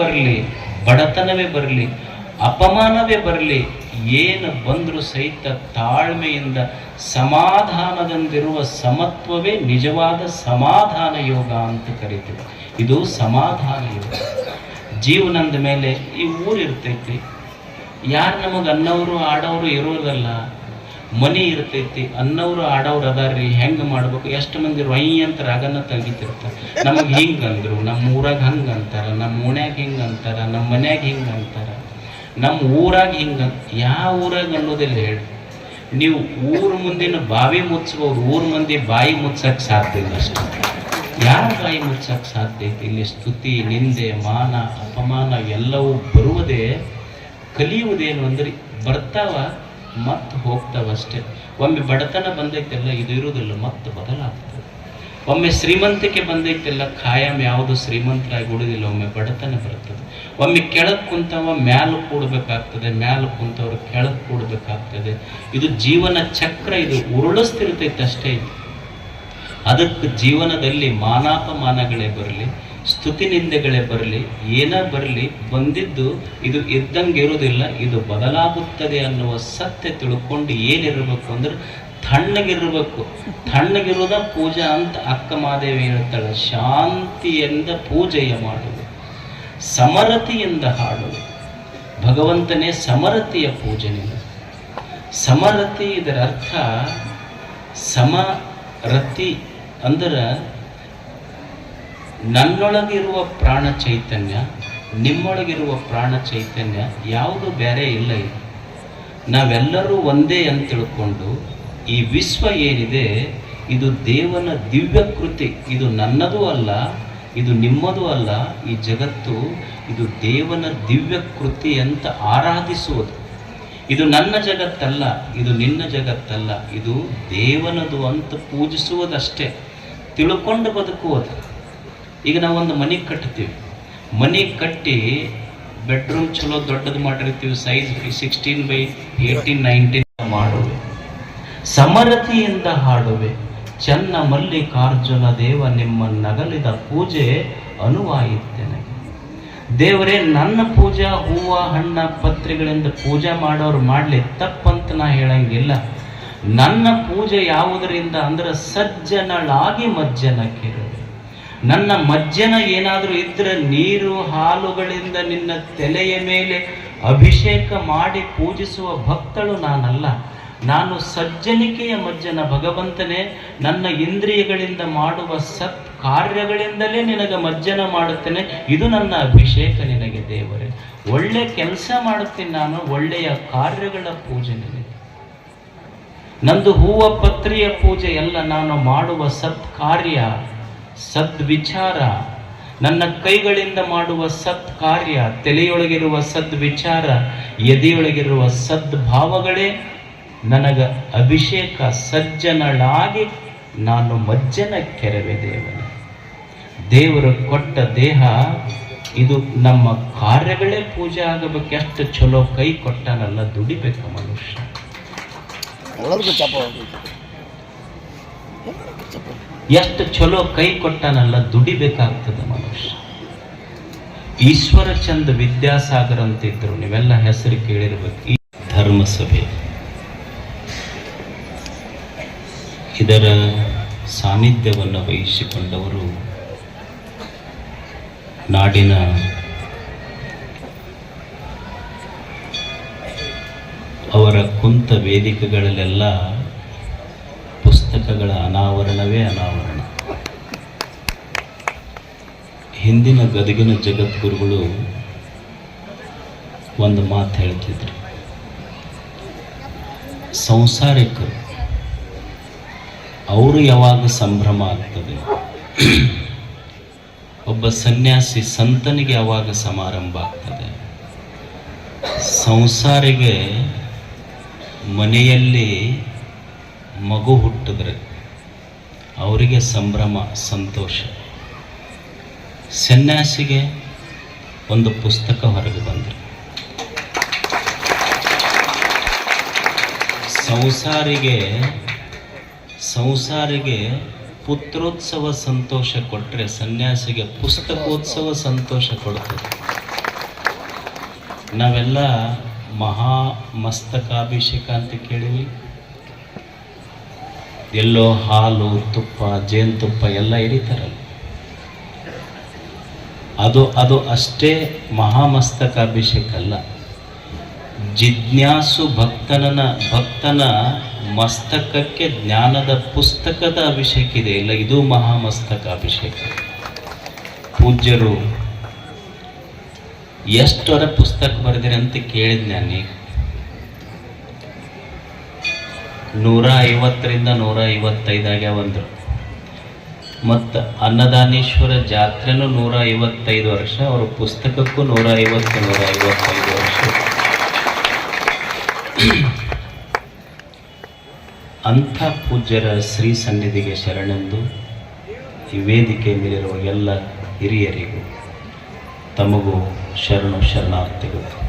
ಬರಲಿ, ಬಡತನವೇ ಬರಲಿ, ಅಪಮಾನವೇ ಬರಲಿ, ಏನು ಬಂದರೂ ಸಹಿತ ತಾಳ್ಮೆಯಿಂದ ಸಮಾಧಾನದಂದಿರುವ ಸಮತ್ವವೇ ನಿಜವಾದ ಸಮಾಧಾನ ಯೋಗ ಅಂತ ಕರಿತೀವಿ. ಇದು ಸಮಾಧಾನ ಯೋಗ. ಜೀವನದ ಮೇಲೆ ಈ ಊರು ಇರ್ತೈತಿ ಯಾರು ನಮಗೆ ಅನ್ನೋರು, ಆಡೋರು ಇರೋದಲ್ಲ ಮನಿ ಇರ್ತೈತಿ ಅನ್ನವರು ಆಡೋರು ಅದಾರ್ರಿ ಹೆಂಗೆ ಮಾಡ್ಬೇಕು? ಎಷ್ಟು ಮಂದಿ ರೊಯ್ ಅಂತ ರಾಗನ ತೆಗಿತಿರ್ತಾರೆ. ನಮಗೆ ಹಿಂಗೆ ಅಂದ್ರು ನಮ್ಮ ಊರಾಗ ಹಂಗೆ ಅಂತಾರ ನಮ್ಮ ಓಣ್ಯಾಗ ಹಿಂಗೆ ಅಂತಾರ ನಮ್ಮ ಮನ್ಯಾಗ ಹಿಂಗೆ ಅಂತಾರ ನಮ್ಮ ಊರಾಗ ಹಿಂಗೆ, ಯಾವ ಊರಾಗ ಅನ್ನೋದಿಲ್ಲ ಹೇಳಿ. ನೀವು ಊರ ಮುಂದಿನ ಬಾವಿ ಮುಚ್ಚಬಹುದು ಊರ ಮಂದಿ ಬಾಯಿ ಮುಚ್ಚಕ್ಕೆ ಸಾಧ್ಯ ಇಲ್ಲ ಅಷ್ಟೇ. ಯಾರ ಬಾಯಿ ಮುಚ್ಚಕ್ಕೆ ಸಾಧ್ಯ ಐತಿ? ಇಲ್ಲಿ ಸ್ತುತಿ, ನಿಂದೆ, ಮಾನ, ಅಪಮಾನ ಎಲ್ಲವೂ ಬರುವುದೇ ಕಲಿಯುವುದೇನು ಅಂದ್ರೆ ಬರ್ತಾವ ಮತ್ತೆ ಹೋಗ್ತಾವಷ್ಟೇ. ಒಮ್ಮೆ ಬಡತನ ಬಂದೈತೆಲ್ಲ, ಇದು ಇರುವುದಿಲ್ಲ ಮತ್ತೆ ಬದಲಾಗ್ತದೆ. ಒಮ್ಮೆ ಶ್ರೀಮಂತಿಕೆ ಬಂದೈತೆಲ್ಲ, ಖಾಯಂ ಯಾವುದು ಶ್ರೀಮಂತರಾಗಿ ಉಳಿದಿಲ್ಲ, ಒಮ್ಮೆ ಬಡತನ ಬರ್ತದೆ. ಒಮ್ಮೆ ಕೆಳಗೆ ಕುಂತವ, ಮ್ಯಾಲ ಕೂಡಬೇಕಾಗ್ತದೆ, ಮ್ಯಾಲ ಕುಂತವ್ರು ಕೆಳಗೆ ಕೂಡಬೇಕಾಗ್ತದೆ. ಇದು ಜೀವನ ಚಕ್ರ, ಇದು ಉರುಳಿಸ್ತಿರ್ತೈತೆ ಅಷ್ಟೇ ಅದಕ್ಕೆ ಜೀವನದಲ್ಲಿ ಮಾನಾಪಮಾನಗಳೇ ಬರಲಿ. ಸ್ತುತಿ ನಿಂದೆಗಳೇ ಬರಲಿ, ಏನೇ ಬರಲಿ, ಬಂದಿದ್ದು ಇದು ಇದ್ದಂಗೆ ಇರುವುದಿಲ್ಲ, ಇದು ಬದಲಾಗುತ್ತದೆ ಅನ್ನುವ ಸತ್ಯ ತಿಳ್ಕೊಂಡು ಏನಿರಬೇಕು ಅಂದ್ರೆ ತಣ್ಣಗಿರಬೇಕು. ತಣ್ಣಗಿರೋದ ಪೂಜಾ ಅಂತ ಅಕ್ಕ ಮಾದೇವಿ ಹೇಳ್ತಾಳೆ, ಶಾಂತಿಯಿಂದ ಪೂಜೆಯ ಮಾಡುವುದು, ಸಮರತಿಯಿಂದ ಹಾಡುವುದು. ಭಗವಂತನೇ ಸಮರತಿಯ ಪೂಜನೆ ಸಮರತಿ ಇದರ ಅರ್ಥ, ಸಮರತಿ ಅಂದ್ರೆ ನನ್ನೊಳಗಿರುವ ಪ್ರಾಣ ಚೈತನ್ಯ, ನಿಮ್ಮೊಳಗಿರುವ ಪ್ರಾಣ ಚೈತನ್ಯ ಯಾವುದು ಬೇರೆ ಇಲ್ಲ ಇದು ನಾವೆಲ್ಲರೂ ಒಂದೇ ಅಂತ ತಿಳ್ಕೊಂಡು ಈ ವಿಶ್ವ ಏನಿದೆ, ಇದು ದೇವನ ದಿವ್ಯ ಕೃತಿ. ಇದು ನನ್ನದು ಅಲ್ಲ, ಇದು ನಿಮ್ಮದು ಅಲ್ಲ, ಈ ಜಗತ್ತು ಇದು ದೇವನ ದಿವ್ಯ ಕೃತಿ ಅಂತ ಆರಾಧಿಸುವುದು. ಇದು ನನ್ನ ಜಗತ್ತಲ್ಲ, ಇದು ನಿನ್ನ ಜಗತ್ತಲ್ಲ, ಇದು ದೇವನದು ಅಂತ ಪೂಜಿಸುವುದಷ್ಟೇ. ತಿಳ್ಕೊಂಡು ಬದುಕುವುದು. ಈಗ ನಾವು ಒಂದು ಮನೆ ಕಟ್ತೀವಿ. ಮನೆ ಕಟ್ಟಿ ಬೆಡ್ರೂಮ್ ಚಲೋ ದೊಡ್ಡದು ಮಾಡಿರ್ತೀವಿ size sixteen by eighteen nineteen ಮಾಡುವೆ. ಸಮರತಿಯಿಂದ ಹಾಡುವೆ. ಚನ್ನ ಮಲ್ಲಿಕಾರ್ಜುನ ದೇವ ನಿಮ್ಮ ನಗಲಿದ ಪೂಜೆ ಅನುವಾಯಿತೆ ನನಗೆ ದೇವರೇ, ನನ್ನ ಪೂಜಾ, ಹೂವ, ಹಣ್ಣ, ಪತ್ರಿಗಳಿಂದ ಪೂಜೆ ಮಾಡೋರು ಮಾಡಲಿ ತಪ್ಪಂತ ನಾ ಹೇಳಂಗಿಲ್ಲ. ನನ್ನ ಪೂಜೆ ಯಾವುದರಿಂದ ಅಂದ್ರೆ ಸಜ್ಜನಳಾಗಿ ಮಜ್ಜನಕ್ಕಿರುವೆ. ನನ್ನ ಮಜ್ಜನ ಏನಾದರೂ ಇದ್ರೆ ನೀರು, ಹಾಲುಗಳಿಂದ ನಿನ್ನ ತಲೆಯ ಮೇಲೆ ಅಭಿಷೇಕ ಮಾಡಿ ಪೂಜಿಸುವ ಭಕ್ತಳು ನಾನಲ್ಲ. ನಾನು ಸಜ್ಜನಿಕೆಯ ಮಜ್ಜನ, ಭಗವಂತನೇ. ನನ್ನ ಇಂದ್ರಿಯಗಳಿಂದ ಮಾಡುವ ಸತ್ ಕಾರ್ಯಗಳಿಂದಲೇ ನಿನಗೆ ಮಜ್ಜನ ಮಾಡುತ್ತೇನೆ. ಇದು ನನ್ನ ಅಭಿಷೇಕ ನಿನಗೆ ದೇವರೇ. ಒಳ್ಳೆ ಕೆಲಸ ಮಾಡುತ್ತೀನಿ ನಾನು, ಒಳ್ಳೆಯ ಕಾರ್ಯಗಳ ಪೂಜೆ ನಿನಗೆ. ನಂದು ಹೂವ ಪತ್ರಿಯ ಪೂಜೆ ಎಲ್ಲ ನಾನು ಮಾಡುವ ಸತ್ ಕಾರ್ಯ ಸದ್ವಿಚಾರ. ನನ್ನ ಕೈಗಳಿಂದ ಮಾಡುವ ಸತ್ ಕಾರ್ಯ ತಲೆಯೊಳಗಿರುವ ಸದ್ವಿಚಾರ, ಎದೆಯೊಳಗಿರುವ ಸದ್ಭಾವಗಳೇ ನನಗ ಅಭಿಷೇಕ ಸಜ್ಜನಳಾಗಿ ನಾನು ಮಜ್ಜನ ಕೆರವೆ ದೇವನ. ದೇವರು ಕೊಟ್ಟ ದೇಹ, ಇದು ನಮ್ಮ ಕಾರ್ಯಗಳೇ ಪೂಜೆ ಆಗಬೇಕು, ಎಷ್ಟು ಚಲೋ ಕೈ ಕೊಟ್ಟನಲ್ಲ ದುಡಿಬೇಕು ಮನುಷ್ಯ. ಎಷ್ಟು ಚಲೋ ಕೈ ಕೊಟ್ಟನಲ್ಲ ದುಡಿಬೇಕಾಗ್ತದ ಮನುಷ್ಯ. ಈಶ್ವರಚಂದ್ ವಿದ್ಯಾಸಾಗರ ವಿದ್ಯಾಸಾಗರ್ ಅಂತ ಇದ್ರು ನೀವೆಲ್ಲ ಹೆಸರು ಕೇಳಿರ್ಬೇಕು. ಈ ಧರ್ಮಸಭೆ. ಇದರ ಸಾನ್ನಿಧ್ಯವನ್ನು ವಹಿಸಿಕೊಂಡವರು ನಾಡಿನ ಅವರ ಕುಂತ ವೇದಿಕೆಗಳಲ್ಲೆಲ್ಲ ಪುಸ್ತಕಗಳ ಅನಾವರಣವೇ ಅನಾವರಣ. ಹಿಂದಿನ ಗದಗಿನ ಜಗದ್ಗುರುಗಳು ಒಂದು ಮಾತು ಹೇಳ್ತಿದ್ರು. ಸಂಸಾರಿಕರು, ಅವರು ಯಾವಾಗ ಸಂಭ್ರಮ ಆಗ್ತದೆ? ಒಬ್ಬ ಸನ್ಯಾಸಿ ಸಂತನಿಗೆ ಯಾವಾಗ ಸಮಾರಂಭ ಆಗ್ತದೆ? ಸಂಸಾರಿಗೆ ಮನೆಯಲ್ಲಿ ಮಗು ಹುಟ್ಟಿದ್ರೆ ಅವರಿಗೆ ಸಂಭ್ರಮ, ಸಂತೋಷ. ಸನ್ಯಾಸಿಗೆ ಒಂದು ಪುಸ್ತಕ ಹೊರಗೆ ಬಂದರು. ಸಂಸಾರಿಗೆ ಸಂಸಾರಿಗೆ ಪುತ್ರೋತ್ಸವ ಸಂತೋಷ ಕೊಟ್ಟರೆ ಸನ್ಯಾಸಿಗೆ ಪುಸ್ತಕೋತ್ಸವ ಸಂತೋಷ ಕೊಡ್ತದೆ. ನಾವೆಲ್ಲ ಮಹಾ ಮಸ್ತಕಾಭಿಷೇಕ ಅಂತ ಕೇಳಿವಿ ಎಲ್ಲೋ ಹಾಲು, ತುಪ್ಪ ಜೇನುತುಪ್ಪ ಎಲ್ಲ ಎರಿತಾರಲ್ಲ. ಅದು ಅದು ಅಷ್ಟೇ ಮಹಾಮಸ್ತಕಾಭಿಷೇಕ ಅಲ್ಲ ಜಿಜ್ಞಾಸು ಭಕ್ತನನ, ಭಕ್ತನ ಮಸ್ತಕಕ್ಕೆ ಜ್ಞಾನದ ಪುಸ್ತಕದ ಅಭಿಷೇಕ ಇದೆ. ಇಲ್ಲ, ಇದು ಮಹಾಮಸ್ತಕ ಅಭಿಷೇಕ. ಪೂಜ್ಯರು, ಎಷ್ಟರ ಪುಸ್ತಕ ಬರೆದಿರಂತ ಅಂತ ಕೇಳಿದ್ ನಾನೀಗ ನೂರ ಐವತ್ತರಿಂದ ನೂರ ಐವತ್ತೈದಾಗೆ ಒಂದು ಮತ್ತು ಅನ್ನದಾನೇಶ್ವರ ಜಾತ್ರೆನೂ ನೂರ ಐವತ್ತೈದು ವರ್ಷ, ಅವರ ಪುಸ್ತಕಕ್ಕೂ ನೂರ ಐವತ್ತು ನೂರ ಐವತ್ತೈದು ವರ್ಷ. ಅಂಥ ಪೂಜ್ಯರ ಶ್ರೀ ಸನ್ನಿಧಿಗೆ ಶರಣೆಂದು ಈ ವೇದಿಕೆ ಮೇಲಿರುವ ಎಲ್ಲ ಹಿರಿಯರಿಗೂ ತಮಗೂ ಶರಣು ಶರಣಾರ್ಥಿಗಳು.